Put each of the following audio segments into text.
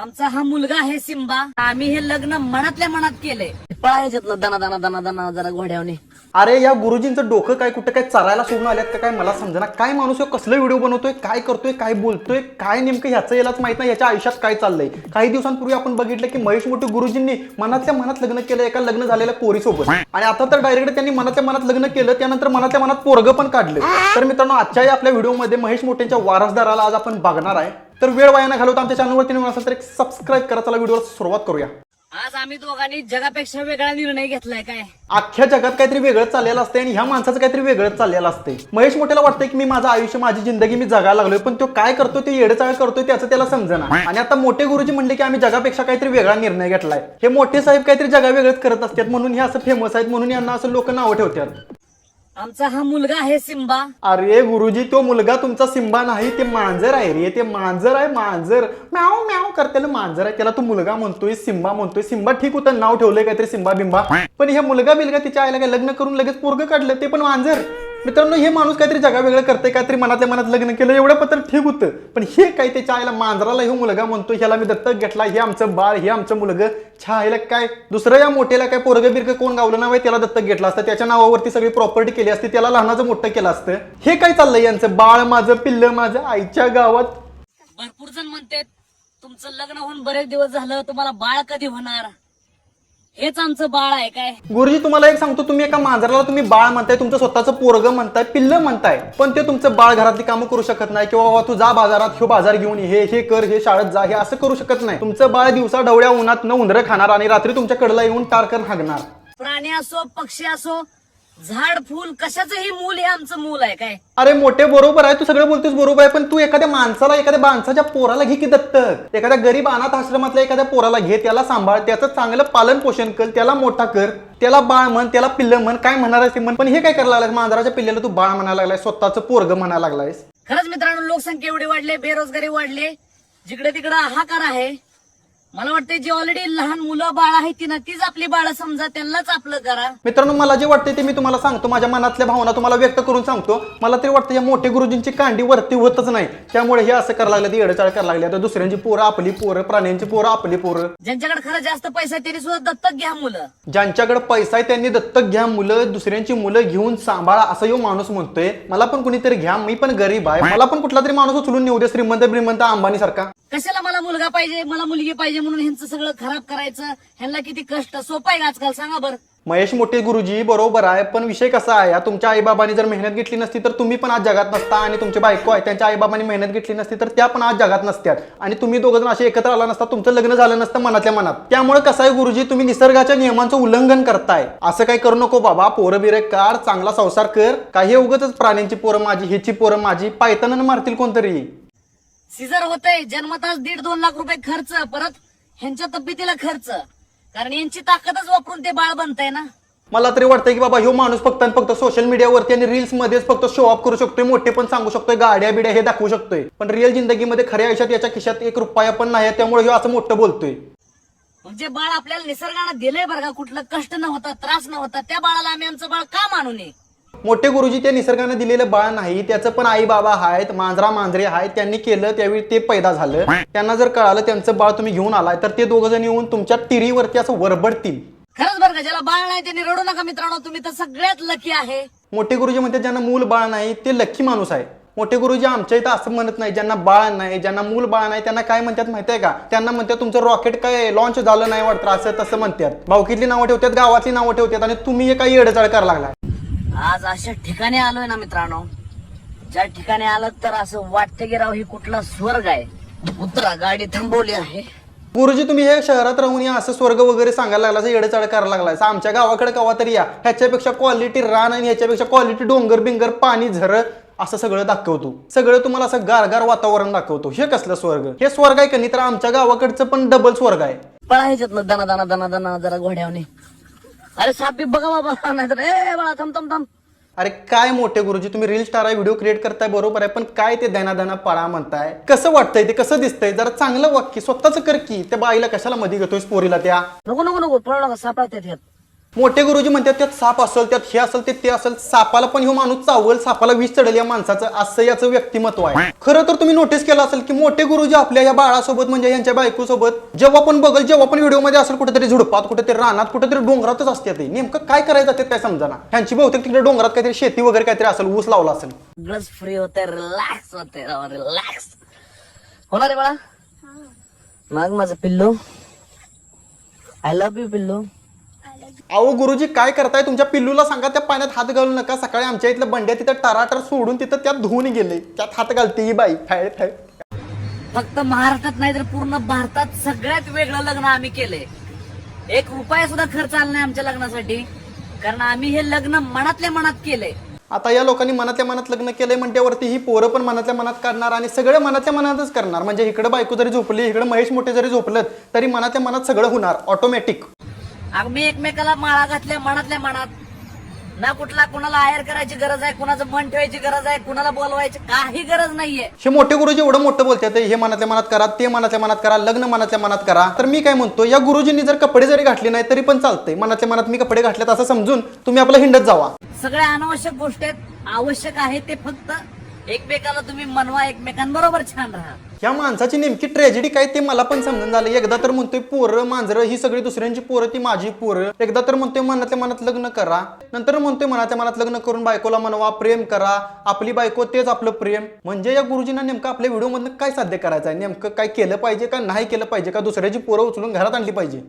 आमचा हा मुलगा आहे सिम्बा आम्ही हे लग्न मनातल्या मनात केलंय. पळायच्यात ना दना दना दना दना जरा घोड्यावने. अरे या गुरुजींचं डोकं काय कुठं काय चरायला सोडून आल्यात का काय मला समजना. काय माणूस कसलं व्हिडिओ बनवतोय काय करतोय काय बोलतोय काय नेमकं ह्याचं यालाच माहीत नाही याच्या आयुष्यात काय चाललंय. काही दिवसांपूर्वी आपण बघितलं की महेश मोठे गुरुजींनी मनातल्या मनात लग्न केलं एका लग्न झालेल्या पोरीसोबत. आणि आता तर डायरेक्ट त्यांनी मनातल्या मनात लग्न केलं त्यानंतर मनातल्या मनात पोरग पण काढलं. तर मित्रांनो आजच्या आपल्या व्हिडिओमध्ये महेश मोठेंच्या वारसदाराला आज आपण बघणार आहे. तर वेळ वाया न घालवता आमच्या चॅनलवरती नवीन असेल तर एक सबस्क्राईब करा. चला व्हिडिओला सुरुवात करूया. आज आम्ही दोघांनी जगापेक्षा वेगळा निर्णय घेतलाय काय? अख्ख्या जगात काहीतरी वेगळंच चाललेलं असते आणि ह्या माणसाचं काहीतरी वेगळंच चाललेलं असते महेश मोठ्याला वाटतंय की मी माझं आयुष्य माझी जिंदगी मी जगायला लागलोय पण तो काय करतो ते येडचाळ करतोय त्याचं त्याला समजना. आणि आता मोठे गुरुजी म्हणले की आम्ही जगापेक्षा काहीतरी वेगळा निर्णय घेतलाय. हे मोठे साहेब काहीतरी जगा वेगळंच करत असतात म्हणून हे असं फेमस आहेत म्हणून यांना असं लोक नावं ठेवतात. आमचा हा मुलगा आहे सिम्बा अरे गुरुजी तो मुलगा तुमचा सिंबा नाही ते मांजर आहे रे ते मांजर आहे मांजर. म्याव म्याव करतेला मांजर आहे त्याला तू मुलगा म्हणतोय सिंबा म्हणतोय. सिंबा ठीक होतं नाव ठेवलंय काहीतरी सिंबा बिंबा पण हे मुलगा बिलगा तिच्या आईला काय लग्न करून लगेच पोरग काढलं ते पण मांजर. मित्रांनो हे माणूस काहीतरी जगा वेगळं करतंय काहीतरी मनातल्या मनात लग्न केलं एवढं पत्र ठीक होतं. पण हे काय त्याच्या आईला मांजराला हे मुलगा म्हणतो ह्याला मी दत्तक घेतला हे आमचं बाळ हे आमचं मुलगं. छायला काय दुसरं या मोठ्याला काय पोरग बिरग कोण गावलं नाही आहे त्याला दत्तक घेतलं असतं. त्याच्या नावावरती सगळी प्रॉपर्टी केली असते त्याला लहानाचं मोठं केलं असतं. हे काय चाललंय यांचं? बाळ माझं पिल्लं माझं आईच्या गावात. भरपूर जण म्हणतात तुमचं लग्न होऊन बरेच दिवस झालं तुम्हाला बाळ कधी होणार? हेच आमचं बाळ आहे काय? गुरुजी तुम्हाला एक सांगतो. तुम्ही एका मांजराला तुम्ही बाळ म्हणताय तुमचं स्वतःचं पोरग म्हणताय पिल्ल म्हणताय पण ते तुमचं बाळ घरातली कामं करू शकत नाही किंवा बाबा तू जा बाजारात ह्यो बाजार घेऊन ये, हे हे कर हे शाळेत जा हे असं करू शकत नाही. तुमचं बाळ दिवसा डवळ्या उन्हात न उंदरं खाणार आणि रात्री तुमच्या कडला येऊन टारकर हागणार. प्राणी असो पक्षी असो झाड फुल कशाचंही मूल हे आमचं मूल आहे काय? अरे मोठे बरोबर आहे तू सगळं बोलतोस बरोबर आहे पण तू एखाद्या माणसाला एखाद्या माणसाच्या पोराला घे की दत्तक. एखाद्या गरीब अनाथ आश्रमातल्या एखाद्या पोराला घे त्याला सांभाळ त्याचं चांगलं पालन पोषण कर त्याला मोठा कर त्याला बाळ म्हण त्याला पिल्ल म्हण काय म्हणणार ते म्हण पण हे काय करायला लागलाय मांजराच्या पिल्ल्याला तू बाळ म्हणायला लागलाय स्वतःचं पोरग म्हणायला लागलायस. खरंच मित्रांनो लोकसंख्या एवढी वाढली बेरोजगारी वाढली जिकडे तिकडे हाहाकार आहे मला वाटतं जी ऑलरेडी लहान मुलं बाळ आहेत ती ना तीच आपली बाळ समजा त्यांनाच आपलं करा. मित्रांनो मला जे वाटते ते मी तुम्हाला सांगतो. माझ्या मनातल्या भावना तुम्हाला व्यक्त करून सांगतो. मला तरी वाटतं या मोठे गुरुजींची कांडी वरती होतच नाही. त्यामुळे हे असं करायला लागले येडचाळ करायला लागले. आता दुसऱ्यांची पोरं आपली पोरं प्राण्यांची पोरं आपली पोरं. ज्यांच्याकडे खरं जास्त पैसा आहे त्यांनी सुद्धा दत्तक घ्या मुलं. ज्यांच्याकडे पैसा आहे त्यांनी दत्तक घ्या मुलं. दुसऱ्यांची मुलं घेऊन सांभाळा असं यो माणूस म्हणतोय. मला पण कुणीतरी घ्या मी पण गरीब आहे. मला पण कुठला तरी माणूस उचलून नेऊ दे श्रीमंत श्रीमंत अंबानी सारखा कशाला मला मुलगा पाहिजे मला मुलगी पाहिजे म्हणून ह्यांचं सगळं खराब करायचं? ह्यांना किती कष्ट? सोपं आहे आजकाल सांगा बरं. महेश मोठे गुरुजी बरोबर आहे पण विषय कसा आहे? आता तुमच्या आईबाबांनी जर मेहनत घेतली नसती तर तुम्ही पण आज जगात नसता आणि तुमची बायको आहे त्यांच्या आईबाबांनी मेहनत घेतली नसती तर त्या पण आज जगात नसत्यात. आणि तुम्ही दोघं जण असे एकत्र आला नसता तुमचं लग्न झालं नसतं मनातल्या मनात. त्यामुळे कसं आहे गुरुजी तुम्ही निसर्गाच्या नियमांचं उल्लंघन करताय. असं काही करू नको बाबा पोरं बिरं कार चांगला संसार कर. काही उगतच प्राण्यांची पोरं माझी ह्याची पोरं माझी पायताना मारतील कोणतरी. सिझर होतंय जन्मताच दीड दोन लाख रुपये खर्च परत ह्यांच्या तब्येतीला खर्च. कारण यांची ताकदच वापरून ते बाळ बनतंय ना. मला तरी वाटतंय की बाबा ह्यो माणूस फक्त आणि फक्त सोशल मीडियावरती आणि रील्स मध्येच फक्त शो ऑफ करू शकतोय मोठे पण सांगू शकतोय गाड्या बिड्या हे दाखवू शकतोय. पण रिअल जिंदगीमध्ये खऱ्या आयुष्यात याच्या खिशात एक रुपया पण नाही त्यामुळे ह्यो असं मोठं बोलतोय. मग जे बाळ आपल्याला निसर्गानं दिलंय बरं का कुठलं कष्ट न होता त्रास न होता त्या बाळाला आम्ही आमचं बाळ का मानू नये? मोठे गुरुजी त्या निसर्गाने दिलेलं बाळ नाही त्याचं पण आई बाबा आहेत मांजरा मांजरे आहेत त्यांनी केलं त्यावेळी ते पैदा झालं. त्यांना जर कळालं त्यांचं बाळ तुम्ही घेऊन आलाय तर ते दोघं जण येऊन तुमच्या टिरीवरती असं वरबडतील. खरंच बरं का ज्याला बाळ नाही त्यांनी रडू नका मित्रांनो तुम्ही तर सगळ्यात लकी आहे. मोठे गुरुजी म्हणतात ज्यांना मूल बाळ नाही ते लक्की माणूस आहे. मोठे गुरुजी आमच्या इथं असं म्हणत नाही ज्यांना बाळ नाही ज्यांना मूल बाळ नाही त्यांना काय म्हणतात माहितीये का? त्यांना म्हणतात तुमचं रॉकेट काय लॉन्च झालं नाही वाटतं? असं तसं म्हणतात. भावकीतली नावं ठेवतात गावातली नावं ठेवतात आणि तुम्ही हे काही येडचाळ करायला लागलाय. आज अशा ठिकाणी आलोय ना मित्रांनो ज्या ठिकाणी आलं तर असं वाटतं की राव ही कुठला स्वर्ग आहे? उतरा गाडी थांबवली आहे. गुरुजी तुम्ही हे शहरात राहून या असं स्वर्ग वगैरे सांगायला लागला असं येडचाळ करायला लागलाय असं आमच्या गावाकडे कवा तरी या. ह्याच्यापेक्षा क्वालिटी रान आणि ह्याच्यापेक्षा क्वालिटी डोंगर बिंगर पाणी झर असं सगळं दाखवतो. सगळं तुम्हाला असं गारगार वातावरण दाखवतो. हे कसलं स्वर्ग? हे स्वर्ग आहे का नाही? तर आमच्या गावाकडचं पण डबल स्वर्ग आहे. पळायच्यात ना दना दना दना दना जरा घोड्यावने. अरे सापी बघा बाबा नाही तर ए बाळा थांब थांब थांब. अरे काय मोठे गुरुजी तुम्ही रील स्टार आहे व्हिडिओ क्रिएट करताय बरोबर आहे पण काय ते दना दना पळा म्हणताय? कसं वाटतंय ते कसं दिसतंय? जरा चांगलं वाक्य स्वतःच कर की त्या बाईला कशाला मध्ये घेतोय पोरीला त्या? नको नको नको पळू नका सापळा त्यात मोठे गुरुजी म्हणतात त्यात साप असेल त्यात हे असेल ते ते असेल. सापाला पण ह्यो माणूस चावल सापाला विष चढेल या माणसाचं. असं याचं व्यक्तिमत्व आहे. खरं तर तुम्ही नोटीस केलं असेल की मोठे गुरुजी आपल्या या बाळासोबत म्हणजे यांच्या बायकोसोबत जेव्हा पण बघल जेव्हा पण व्हिडिओमध्ये असेल कुठेतरी झुडपात कुठेतरी रानात कुठेतरी डोंगरातच असते ते. नेमकं काय करायचं ते काय समजाना? ह्यांची बहुतेक तिकडे डोंगरात काहीतरी शेती वगैरे काहीतरी असेल ऊस लावला असेल. सगळंच फ्री होते रिलॅक्स होते रिलॅक्स होणार रे बाळा? मग माझं पिल्लू. आय लव्ह यू पिल्लू. अहो गुरुजी काय करताय? तुमच्या पिल्लूला सांगा त्या पाण्यात हात घालू नका. सकाळी आमच्या इथलं बंड्या तिथं टराटर सोडून तिथं त्यात धुवून गेले. त्यात हात घालते ही बाई. थाय थाय फक्त महाराष्ट्रात नाही तर पूर्ण भारतात सगळ्यात वेगळं लग्न आम्ही केलंय. एक रुपया सुद्धा खर्च आला नाही आमच्या लग्नासाठी. कारण आम्ही हे लग्न मनातल्या मनात केलंय. आता या लोकांनी मनातल्या मनात लग्न केलंय म्हणल्यावरती ही पोरं पण मनातल्या मनात करणार आणि सगळे मनातल्या मनातच करणार. म्हणजे इकडे बायको जरी झोपली इकडे महेश मोठे जरी झोपलं तरी मनातल्या मनात सगळं होणार. ऑटोमॅटिक आम्ही एकमेकाला माळा घातल्या मनातल्या मनात. ना कुठला कुणाला आयर करायची गरज आहे कुणाचं मन ठेवायची गरज आहे कुणाला बोलवायची काही गरज नाहीये. हे मोठे गुरुजी एवढं मोठं बोलतात हे मनातल्या मनात करा ते मनातल्या मनात करा लग्न मनातल्या मनात करा. तर मी काय म्हणतो या गुरुजींनी जर कपडे जरी घातले नाही तरी पण चालतंय. मनातल्या मनात मी कपडे घातलेत असं समजून तुम्ही आपलं हिंडत जावा. सगळ्या अनावश्यक गोष्टी आहेत. आवश्यक आहे ते फक्त एकमेकाला तुम्ही मनवा एकमेकांबरोबर छान राहा. या माणसाची नेमकी ट्रॅजेडी काय ते मला पण समजून झालं. एकदा तर म्हणतोय पोरं मांजरं ही सगळी दुसऱ्यांची पोरं ती माझी पोरं. एकदा तर म्हणतोय मनातल्या मनात लग्न करा. नंतर म्हणतोय मनातल्या मनात लग्न करून बायकोला म्हणवा प्रेम करा. आपली बायको तेच आपलं प्रेम. म्हणजे या गुरुजींना नेमकं आपल्या व्हिडिओ मधून काय साध्य करायचं आहे नेमकं काय केलं पाहिजे का नाही केलं पाहिजे? का दुसऱ्याची पोरं उचलून घरात आणली पाहिजे?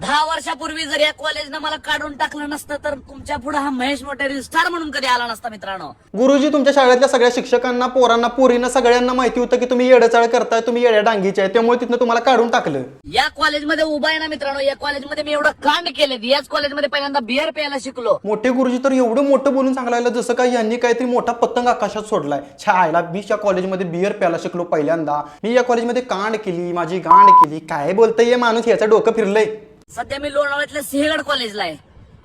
दहा वर्षापूर्वी जर या कॉलेजनं मला काढून टाकलं नसतं तर तुमच्यापुढे हा महेश मोठे स्टार म्हणून कधी आला नसता मित्रांनो. गुरुजी तुमच्या शाळेतल्या सगळ्या शिक्षकांना पोरांना पोरींना सगळ्यांना माहिती होतं की तुम्ही येडचाळ करताय तुम्ही येड्या डांगीचे आहे त्यामुळे तिथनं तुम्हाला काढून टाकलं. या कॉलेजमध्ये उभा आहे ना मित्रांनो या कॉलेजमध्ये मी एवढं कांड केलेत. याच कॉलेजमध्ये पहिल्यांदा बिअर प्यायला शिकलो. मोठे गुरुजी तर एवढं मोठं बोलून सांगायला जसं काय यांनी काहीतरी मोठा पतंग आकाशात सोडलाय. छायला मी या कॉलेजमध्ये बियर प्यायला शिकलो पहिल्यांदा. मी या कॉलेजमध्ये कांड केली माझी गांड केली. काय बोलतंय माणूस याचं डोकं फिरलंय. सध्या मी लोणावळ्यातल्या सिंहगड कॉलेजला आहे.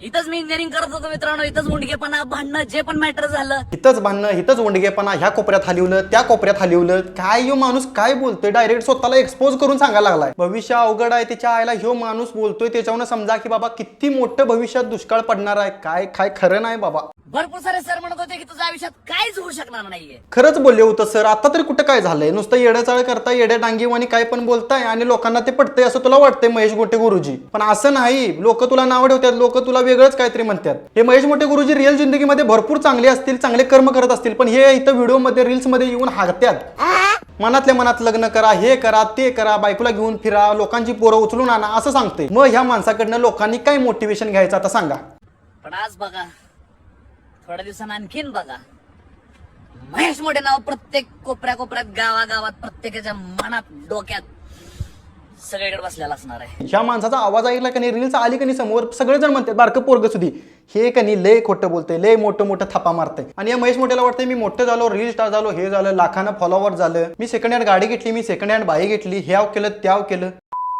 इथंच मी इंजिनिअरिंग करत होतो मित्रांनो इथंच मुंडकेपणा भांडणं जे पण मॅटर झालं. इथंच भांडणं इथंच उंडगेपणा ह्या कोपऱ्यात हलिवलं त्या कोपऱ्यात हलिवलं. काय ह्यो माणूस काय बोलतोय? डायरेक्ट स्वतःला एक्सपोज करून सांगायला लागलाय. भविष्य अवघड आहे त्याच्या आईला ह्यो माणूस बोलतोय त्याच्यावर समजा की बाबा किती मोठं भविष्यात दुष्काळ पडणार आहे. काय काय खरं नाही बाबा. भरपूर सारे सर म्हणत होते की तुझ्या आयुष्यात काहीच होऊ शकणार नाहीये. खरंच बोलले होतं सर आता तरी कुठं काय झालंय? नुसतं येड्याचाळ करताय येड्या डांगीवानी काय पण बोलताय आणि लोकांना ते पटतंय असं तुला वाटतंय महेश मोठे गुरुजी? पण असं नाही. लोक तुला नाव ठेवतात लोक तुला वेगळंच काहीतरी म्हणतात. हे महेश मोठे गुरुजी रिअल जिंदगीमध्ये भरपूर चांगले असतील चांगले कर्म करत असतील पण हे इथं व्हिडिओमध्ये रील्समध्ये येऊन हागत्यात. मनातल्या मनात लग्न करा हे करा ते करा बायकोला घेऊन फिरा लोकांची पोरं उचलून आणा असं सांगते मग ह्या माणसाकडनं लोकांनी काय मोटिवेशन घ्यायचं आता सांगा. पण आज बघा थोड्या दिवसांना आणखीन बघा. महेश मोठे नाव प्रत्येक कोपऱ्या कोपऱ्यात गावागावात प्रत्येकाच्या मनात डोक्यात सगळीकडे बसलेला असणार आहे. ह्या माणसाचा आवाज ऐकला का नाही रील्स आली का नाही समोर सगळेजण म्हणतात बारकं पोरग सुधी. हे का नाही लय खोटं बोलतंय लय मोठं मोठं थापा मारतंय. आणि या महेश मोठ्याला वाटतंय मी मोठं झालो रील स्टार झालो हे झालं लाखानं फॉलोवर झालं. मी सेकंड हँड गाडी घेतली मी सेकंड हँड बाई घेतली ह्याव केलं त्याव केलं.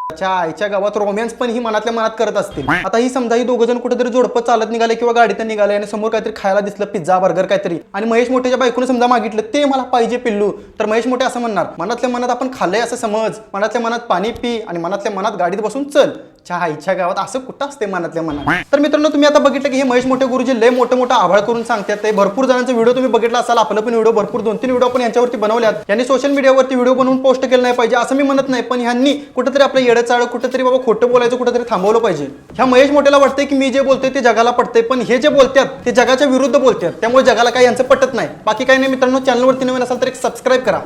त्याच्या आईच्या गावात रोमॅन्स पण ही मनातल्या मनात करत असतील. आता ही समजा ही दोघं जण कुठेतरी जोडपं चालत निघाले किंवा गाडीतून निघाले आणि समोर काहीतरी खायला दिसलं पिझ्झा बर्गर काहीतरी. आणि महेश मोठ्याच्या बायकोने समजा मागितलं ते मला पाहिजे पिल्लू. तर महेश मोठे असं म्हणणार मनातल्या मनात आपण खाल्लंय असं समज. मनातल्या मनात पाणी पी आणि मनातल्या मनात गाडीत बसून चल. चहा इच्छा गावात असं कुठं असते मनातल्या मनात? तर मित्रांनो तुम्ही आता बघितलं की हे महेश मोठे गुरुजी लय मोठं मोठं आभाळ करून सांगतात. ते भरपूर जणांचा व्हिडिओ तुम्ही बघितला असाल. आपलं पण व्हिडिओ भरपूर दोन तीन व्हिडिओ पण यांच्यावरती बनवल्यात. यांनी सोशल मीडियावरती व्हिडिओ बनवून पोस्ट केलं नाही पाहिजे असं मी म्हणत नाही. पण ह्यांनी कुठेतरी आपलं येडं चाळ कुठेतरी बाबा खोटं बोलायचं कुठेतरी थांबवलं पाहिजे. ह्या महेश मोठ्याला वाटतंय की मी जे बोलतोय ते जगाला पटतंय. पण हे जे बोलतात ते जगाच्या विरुद्ध बोलतात त्यामुळे जगाला काही यांचं पटत नाही. बाकी काही नाही मित्रांनो चॅनलवरती नवीन असाल तर एक सबस्क्राईब करा.